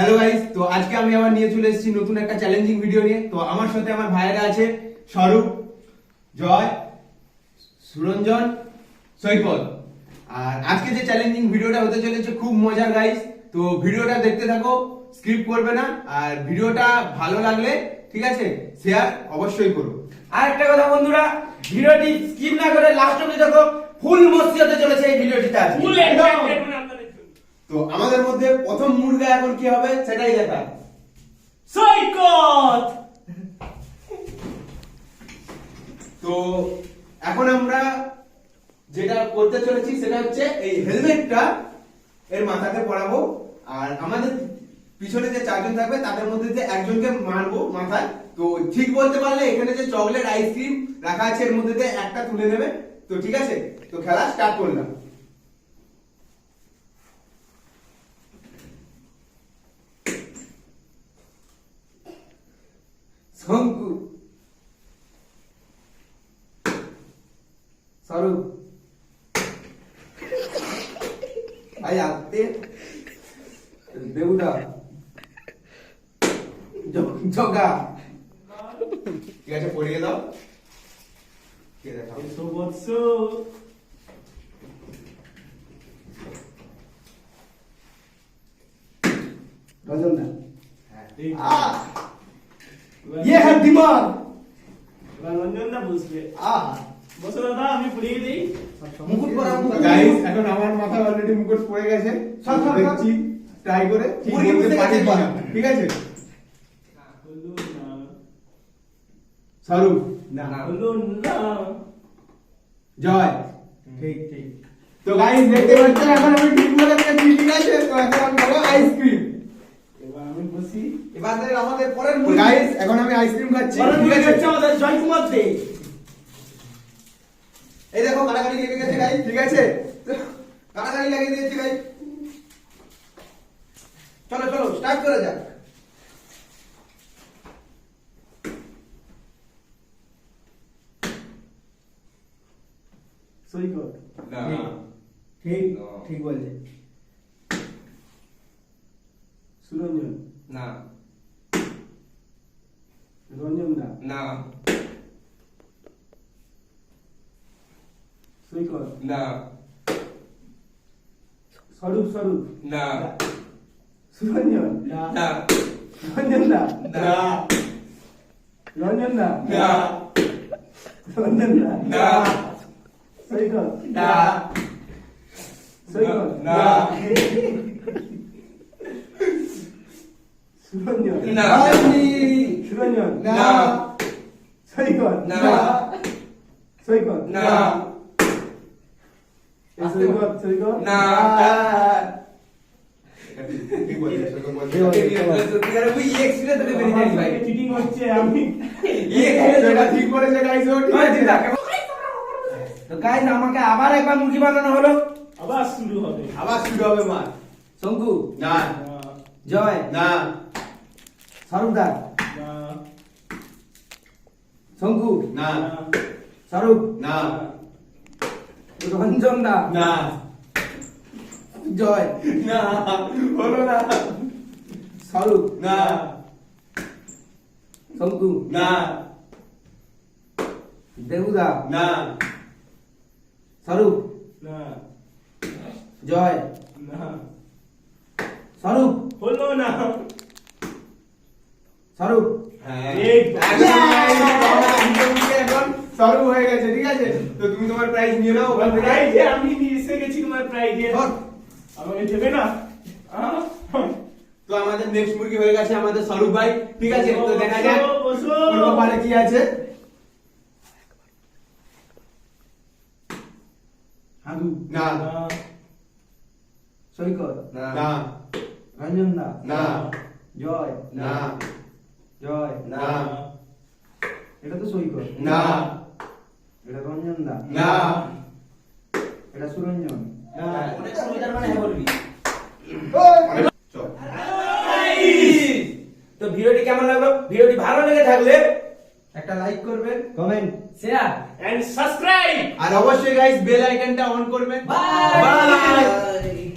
Hello guys তো আজকে আমি আবার নিয়ে চলে এসেছি নতুন একটা চ্যালেঞ্জিং ভিডিও নিয়ে। তো আমার সাথে আমার ভাইয়েরা আছে স্বরূপ জয় সুরঞ্জন সৈকত। আর আজকে যে চ্যালেঞ্জিং ভিডিওটা হতে চলেছে খুব মজার গাইস তো ভিডিওটা দেখতে থাকো স্কিপ করবে না। আর ভিডিওটা ভালো লাগলে ঠিক আছে শেয়ার অবশ্যই করো। আর একটা কথা বন্ধুরা ভিডিওটি স্কিপ না করে লাস্ট অবধি দেখো ফুল মস্তি হতে চলেছে এই ভিডিওটিতে ফুল তো আমাদের মধ্যে প্রথম মুরগা এখন কি হবে সেটাই দেখা সৈকত! তো এখন আমরা যেটা করতে চলেছি সেটা হচ্ছে এই হেলমেটটা এর মাথাতে পরাবো। আর আমাদের পিছনে যে চারজন থাকবে তাদের মধ্যে যে একজনকে মারবো মাথায় তো ঠিক বলতে পারলে এখানে যে চকলেট আইসক্রিম রাখা আছে এর মধ্যে একটা তুলে নেবে। তো ঠিক আছে? তো খেলা স্টার্ট করলাম। শঙ্কু স্বরূপ। ভাই আত্মে। দেউদা জ- জগা। ঠিক আছে পড়িয়ে দাও। কে দেখাও এসো বৎস। রজন দা হ্যাঁ। এই আহ! ये है दिमाग এবার রঞ্জন দা বসবে আহ বসো দাদা আমি পুড়িয়ে দিই মুকুট পরা মুকুট গাইস এখন আমার মাথা অলরেডি মুকুট পড়ে গেছে সব, সব, সব। দেখছি ট্রাই করে ঠিক মুরগি বলতে বুঝতে পারি গেছে কিনা। এবার। ঠিক আছে হলো না স্বরূপ না না হলো না জয় ঠিক ঠিক তো গাইস দেখতে পাচ্ছেন এখন আমি ঠিক বলে দিয়েছি ঠিক আছে তো এখন আমি খাবো আইসক্রিম বসি এবার তাহলে আমাদের পরের মুরগি। গাইস এখন আমি আইসক্রিম খাচ্ছি পরের ঠিক আছে? হচ্ছে আমাদের জয় কুমার দে। এই দেখো কাটাকাটি লেগে গেছে গাইস ঠিক আছে। কাটাকাটি লাগিয়ে দিয়েছি গাইস চলো চলো স্টার্ট করা যাক। সৈকত না। ঠিক ঠিক বলছে। সুরঞ্জন। না রঞ্জন দা না সৈকত না স্বরূপ স্বরূপ না সুরঞ্জন না রঞ্জন দা না রঞ্জন দা না রঞ্জন দা না সৈকত না সৈকত না সুরঞ্জন না সুরঞ্জন না সৈকত না সৈকত না এই সৈকত সৈকত না ঠিক বলছিস সৈকত বলছিস। সত্যিকারে ওই এক্সিডেন্ট থেকে বেরিয়ে চিটিং হচ্ছে আমি ঠিক করেছে গাইস ও ঠিক আছে তো গাইস আমাকে আবার একবার মুরগি বানানো হলো আবার শুরু হবে আবার শুরু হবে মার শঙ্কু না জয় না স্বরূপদা না শঙ্কু না স্বরূপ না রঞ্জন দা না জয় না হলো না স্বরূপ না শঙ্কু না দেবুদা না স্বরূপ না জয় না স্বরূপ হলো না স্বরূপ হ্যাঁ এই এখন শুরু হয়ে গেছে ঠিক আছে? তো তুমি তোমার প্রাইজ নিয়ে নাও ওখান আমি নিয়ে এসে গেছি তোমার প্রাইজে আমাকে দেবে না। তো আমাদের নেক্সট মুরগি হয়ে গেছে আমাদের স্বরূপ ভাই ঠিক আছে? তো দেখা যাক বসো, ওর কি আছে। হাদু। না। না। সৈকত। না। রঞ্জন দা। না। জয়। না। জয়। না। এটা তো সৈকত। না। এটা রঞ্জন দা। না। এটা সুরঞ্জন। না। মানে চল। তো ভিডিওটি কেমন লাগল? ভিডিওটি ভালো লেগে থাকলে একটা লাইক করবেন কমেন্ট। Share and subscribe! আর অবশ্যই গাইস বেল আইকনটা অন করবেন। Bye. বাই